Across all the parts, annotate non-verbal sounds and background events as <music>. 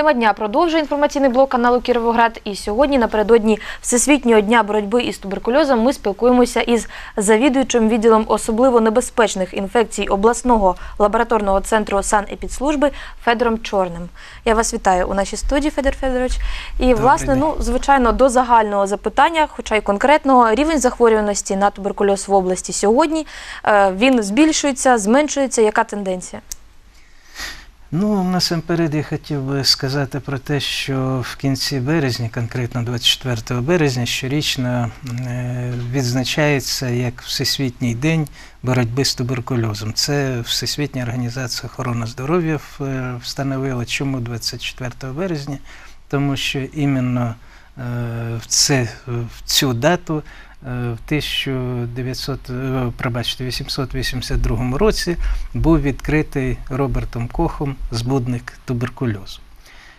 Тема дня продовжує інформаційний блок каналу Кіровоград. І сьогодні, напередодні Всесвітнього дня боротьби із туберкульозом, ми спілкуємося із завідуючим відділом особливо небезпечних інфекцій обласного лабораторного центру санепідслужби Федором Чорним. Я вас вітаю у нашій студії, Федор Федорович. І власне, день. ну звичайно, до загального запитання, хоча й конкретного, рівень захворюваності на туберкульоз в області сьогодні е, він збільшується, зменшується. Яка тенденція? Ну, насамперед я хотів би сказати про те, що в кінці березня, конкретно 24 березня, щорічно е, відзначається як Всесвітній день боротьби з туберкульозом. Це Всесвітня організація охорони здоров'я е, встановила. Чому 24 березня? Тому що іменно е, в, це, в цю дату в 1900, е, пробачте, 882 році був відкритий Робертом Кохом збудник туберкульозу.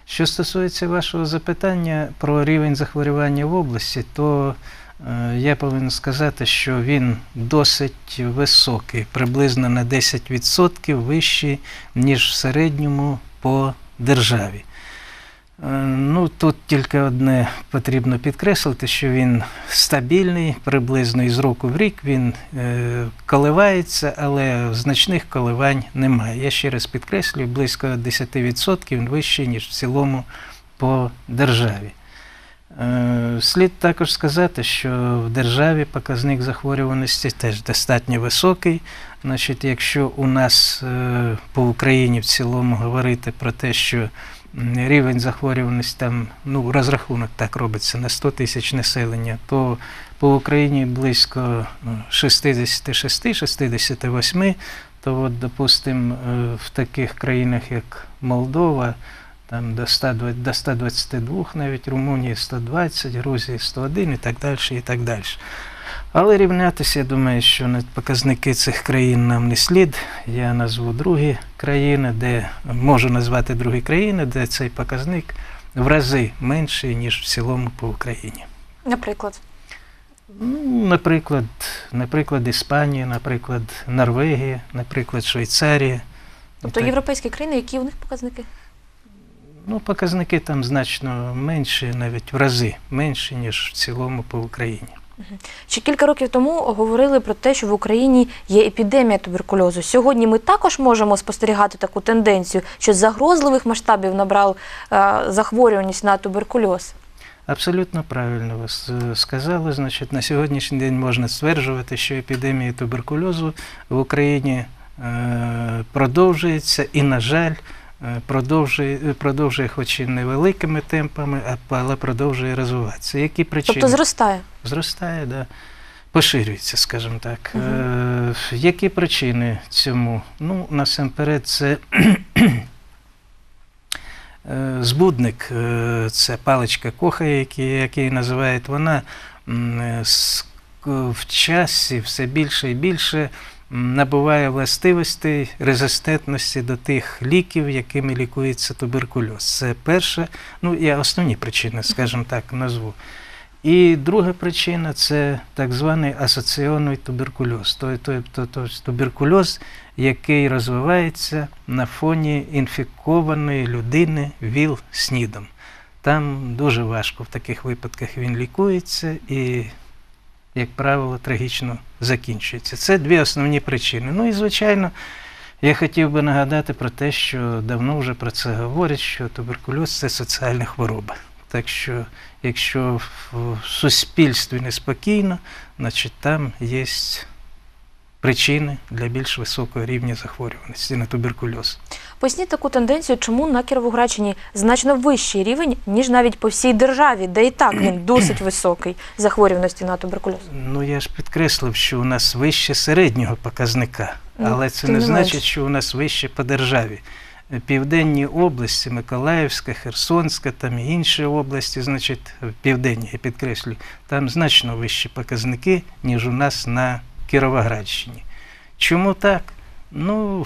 Що стосується вашого запитання про рівень захворювання в області, то е, я повинен сказати, що він досить високий, приблизно на 10% вищий, ніж в середньому по державі. Е, Ну, тут тільки одне потрібно підкреслити, що він стабільний, приблизно із року в рік він е, коливається, але значних коливань немає. Я ще раз підкреслюю, близько 10% він вищий, ніж в цілому по державі. Е, Слід також сказати, що в державі показник захворюваності теж достатньо високий. Значить, якщо у нас е, по Україні в цілому говорити про те, що рівень захворюваності там, ну, розрахунок так робиться на 100 тисяч населення, то по Україні близько ну, 66-68, то от, допустимо, е, в таких країнах, як Молдова, там до 120, до 122 навіть Румунії 120, Грузії 101 і так далі, і так далі. Але рівнятися, я думаю, що на показники цих країн нам не слід. Я назву другі країни, де можу назвати другі країни, де цей показник в рази менший, ніж в цілому по Україні. Наприклад. Ну, наприклад, наприклад, Іспанія, наприклад, Норвегія, наприклад, Швейцарія. Тобто Так. європейські країни, які у них показники? Ну, показники там значно менші, навіть в рази менші, ніж в цілому по Україні. Ще кілька років тому говорили про те, що в Україні є епідемія туберкульозу. Сьогодні ми також можемо спостерігати таку тенденцію, що загрозливих масштабів набрав е, захворюваність на туберкульоз. Абсолютно правильно ви сказали. Значить, на сьогоднішній день можна стверджувати, що епідемія туберкульозу в Україні е, продовжується і, на жаль, продовжує, продовжує хоч і невеликими темпами, але продовжує розвиватися. Які причини? Тобто зростає. Зростає, да. поширюється, скажімо так. Мгм. Е, які причини цьому? Ну, насамперед, це <clears throat> е, збудник, е, це паличка коха, який, називають, вона е, в часі все більше і більше набуває властивостей резистентності до тих ліків, якими лікується туберкульоз. Це перша, ну я основні причини, скажімо так, назву. І друга причина це так званий асоційований туберкульоз, тобто туберкульоз, який розвивається на фоні інфікованої людини ВІЛ-СНІДом. Там дуже важко в таких випадках він лікується і, як правило, трагічно закінчується. Це дві основні причини. Ну і, звичайно, я хотів би нагадати про те, що давно вже про це говорять, що туберкульоз це соціальна хвороба. Так що, якщо в суспільстві неспокійно, значить там є причини для більш високого рівня захворюваності на туберкульоз. Поясніть таку тенденцію, чому на Кіровоградщині значно вищий рівень, ніж навіть по всій державі, де і так він <clears throat> досить високий захворюваності на туберкульоз. Ну я ж підкреслив, що у нас вище середнього показника, Ну, але це не не значить, що у нас вище по державі. південні області, Миколаївська, Херсонська, там і інші області, значить, південні, я підкреслюю, там значно вищі показники, ніж у нас на Кіровоградщині. Чому так? Ну,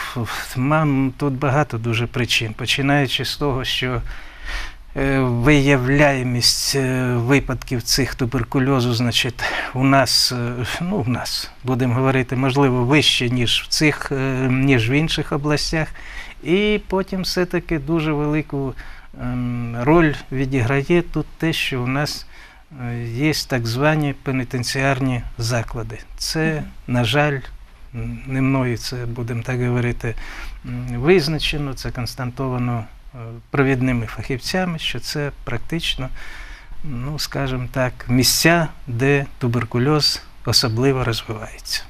мам, тут багато дуже причин, починаючи з того, що е, виявляємість е, випадків цих туберкульозу, значить, у нас, е, ну, у нас, будемо говорити, можливо, вище, ніж в цих, ніж в інших областях. І потім все-таки дуже велику ем, роль відіграє тут те, що у нас є так звані пенітенціарні заклади. Це, на жаль, не мною це, будемо так говорити, визначено, це константовано е, провідними фахівцями, що це практично, ну, скажімо так, місця, де туберкульоз особливо розвивається.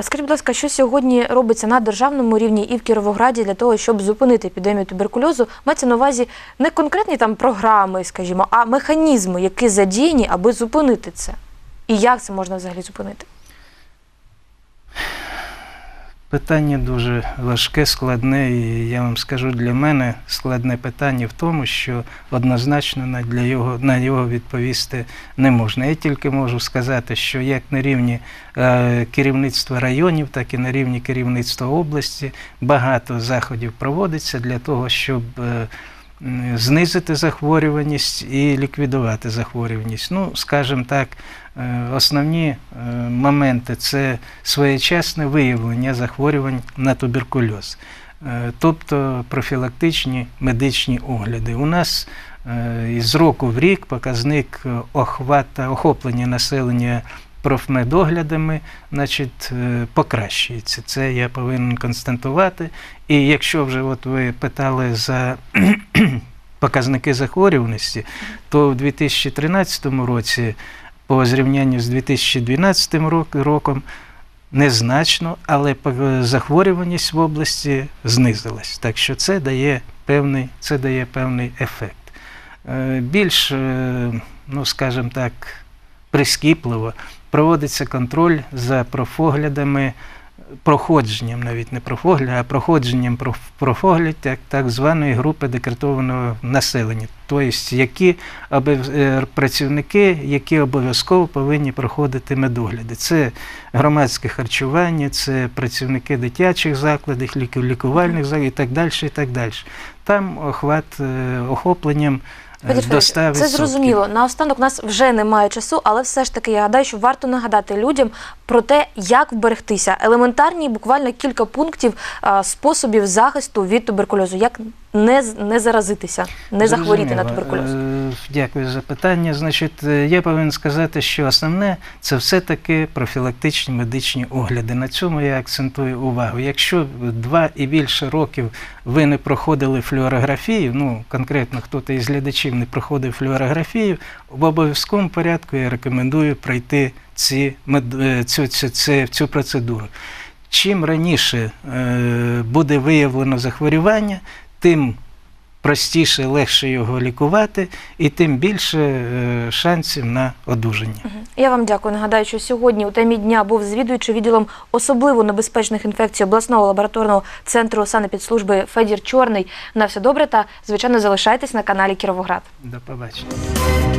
Скажіть, будь ласка, що сьогодні робиться на державному рівні і в Кіровограді для того, щоб зупинити епідемію туберкульозу? Мається на увазі не конкретні там програми, скажімо, а механізми, які задіяні, аби зупинити це. І як це можна взагалі зупинити? Питання дуже важке, складне, і я вам скажу, для мене складне питання в тому, що однозначно на, для його, на його відповісти не можна. Я тільки можу сказати, що як на рівні е, керівництва районів, так і на рівні керівництва області багато заходів проводиться для того, щоб е, знизити захворюваність і ліквідувати захворюваність. Ну, скажімо так, основні е, моменти це своєчасне виявлення захворювань на туберкульоз, Е, тобто профілактичні медичні огляди. У нас е, із року в рік показник е, охвата, охоплення населення профмедоглядами значить, е, покращується. Це я повинен констатувати. І якщо вже от ви питали за <clears throat> показники захворюваності, то в 2013 році по зрівнянню з 2012 роком незначно, але захворюваність в області знизилась. Так що це дає певний, це дає певний ефект. Е, Більш, е, ну скажімо так, прискіпливо проводиться контроль за профоглядами, проходженням, навіть не профогляд, а проходженням проф- профогляд так, так званої групи декретованого населення, тобто які е, працівники, які обов'язково повинні проходити медогляди. Це громадське харчування, це працівники дитячих закладів, лікувальних закладів і так далі. І так далі. Там охват е, охопленням е, Федір до Федорович, 100%. це зрозуміло. Наостанок у нас вже немає часу, але все ж таки я гадаю, що варто нагадати людям про те, як вберегтися. Елементарні, буквально кілька пунктів а, способів захисту від туберкульозу, як не, не заразитися, не захворіти на туберкульоз. Е, Дякую за питання. Значить, е, я повинен сказати, що основне це все-таки профілактичні медичні огляди. На цьому я акцентую увагу. Якщо два і більше років ви не проходили флюорографію, ну конкретно хтось із глядачів не проходив флюорографію, в обов'язковому порядку я рекомендую пройти ці, е, цю, цю, цю, цю процедуру. Чим раніше буде виявлено захворювання, тим простіше, легше його лікувати, і тим більше е, шансів на одужання. Я вам дякую. Нагадаю, що сьогодні у темі дня був звідуючий відділом особливо небезпечних інфекцій обласного лабораторного центру санепідслужби Федір Чорний. На все добре та звичайно залишайтесь на каналі Кіровоград. До побачення.